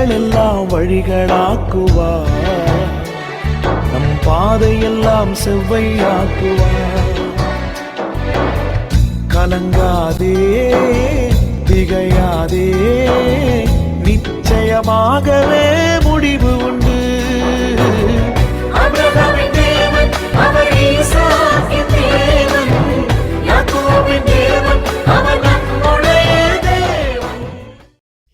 வழிகள் எல்லாம் வழிகளாக்குவார். நம் பாதையெல்லாம் செவ்வையாக்குவார். கலங்காதே திகையாதே நிச்சயமாகவே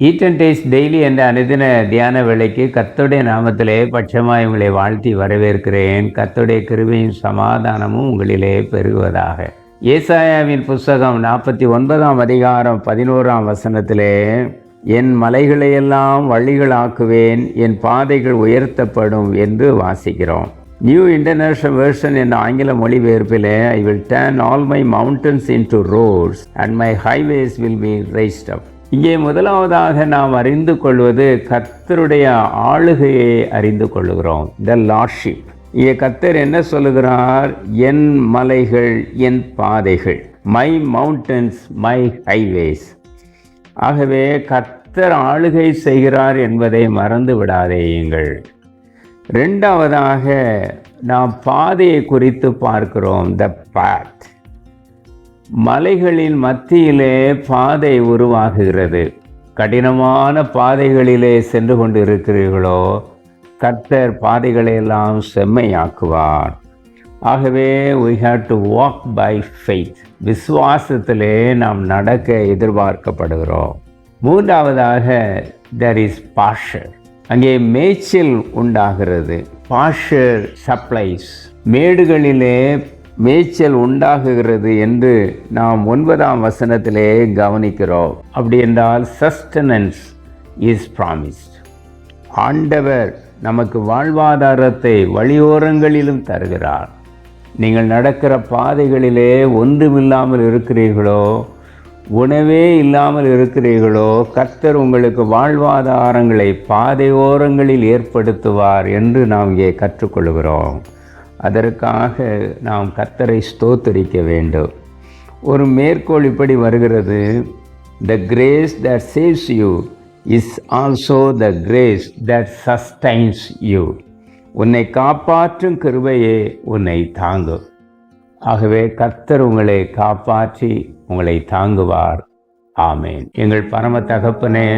ஈட் அண்ட் டேஸ்ட் டெய்லி என்ற அனுதின தியான வேலைக்கு கர்த்தருடைய நாமத்திலே பட்சமாய் உங்களை வாழ்த்தி வரவேற்கிறேன். கர்த்தருடைய கிருபையும் சமாதானமும் உங்களிலே பெருகுவதாக ஏசாயாவின் புஸ்தகம் நாற்பத்தி ஒன்பதாம் அதிகாரம் பதினோராம் வசனத்திலே என் மலைகளையெல்லாம் வழிகளாக்குவேன் என் பாதைகள் உயர்த்தப்படும் என்று வாசிக்கிறோம். நியூ இன்டர்நேஷனல் வெர்ஷன் என்ற ஆங்கில மொழிபெயர்ப்பிலே I will turn all my mountains into roads and my highways will be raised up இங்கே முதலாவதாக நாம் அறிந்து கொள்வது கத்தருடைய ஆளுகையை அறிந்து கொள்கிறோம் த லார்ட்ஷிப் இங்கே கத்தர் என்ன சொல்லுகிறார்? என் மலைகள் என் பாதைகள் மை மவுண்டன்ஸ் மை ஹைவேஸ் ஆகவே கத்தர் ஆளுகை செய்கிறார் என்பதை மறந்து விடாதேயுங்கள். ரெண்டாவதாக நாம் பாதையை குறித்து பார்க்கிறோம். த பேத் மலைகளின் மத்தியிலே பாதை உருவாகுகிறது. கடினமான பாதைகளிலே சென்று கொண்டு இருக்கிறீர்களோ கர்த்தர் பாதைகளை எல்லாம் செம்மையாக்குவார். ஆகவே we have to walk by faith விசுவாசத்திலே நாம் நடக்க எதிர்பார்க்கப்படுகிறோம். மூன்றாவதாக தெர் இஸ் பாஷர் அங்கே மேய்ச்சல் உண்டாகிறது. பாஷர் சப்ளைஸ் மேடுகளிலே மேய்ச்சல் உண்டாகுகிறது என்று நாம் ஒன்பதாம் வசனத்திலே கவனிக்கிறோம். அப்படி என்றால் சஸ்டனன்ஸ் இஸ் ப்ராமிஸ்ட் ஆண்டவர் நமக்கு வாழ்வாதாரத்தை வழியோரங்களிலும் தருகிறார். நீங்கள் நடக்கிற பாதைகளிலே ஒன்றுமில்லாமல் இருக்கிறீர்களோ உணவே இல்லாமல் இருக்கிறீர்களோ கர்த்தர் உங்களுக்கு வாழ்வாதாரங்களை பாதையோரங்களில் ஏற்படுத்துவார் என்று நாம் இங்கே கற்றுக்கொள்கிறோம். அதற்காக நாம் கர்த்தரை ஸ்தோத்தரிக்க வேண்டும். ஒரு மேற்கோள் இப்படி வருகிறது. The grace that saves you is also the grace that sustains you உன்னை காப்பாற்றும் கிருபையே உன்னை தாங்கும். ஆகவே கர்த்தர் உங்களை காப்பாற்றி உங்களை தாங்குவார். ஆமேன். எங்கள் பரம தகப்பனே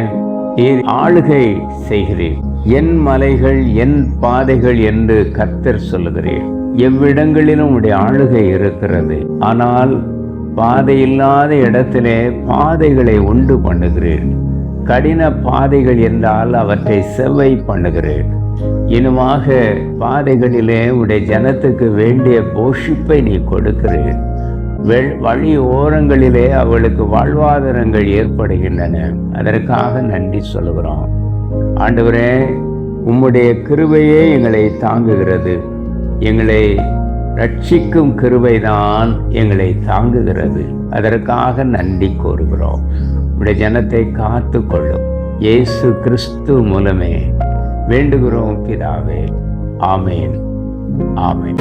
நீர் ஆளுகை செய்கிறீர். என் மலைகள் என் பாதைகள் என்று கர்த்தர் சொல்லுகிறேன் எவ்விடங்களிலும் உடைய ஆளுகை இருக்கிறது. ஆனால் பாதை இல்லாத இடத்திலே பாதைகளை உண்டு பண்ணுகிறேன். கடின பாதைகள் என்றால் அவற்றை செவ்வை பண்ணுகிறேன். இனுமாக பாதைகளிலே உடைய ஜனத்துக்கு வேண்டிய போஷிப்பை நீ கொடுக்கிறேன். வழி ஓரங்களிலே அவளுக்கு வாழ்வாதாரங்கள் ஏற்படுகின்றன. அதற்காக நன்றி சொல்கிறோம் ஆண்டவரே உம்முடைய கிருபையே எங்களை தாங்குகிறது. எங்களை ரட்சிக்கும் கிருவைதான் எங்களை தாங்குகிறது. அதற்காக நன்றி கூறுகிறோம். உடைய ஜனத்தை காத்து கொள்ளும். இயேசு கிறிஸ்து மூலமே வேண்டுகிறோம் பிதாவே. ஆமேன். ஆமேன்.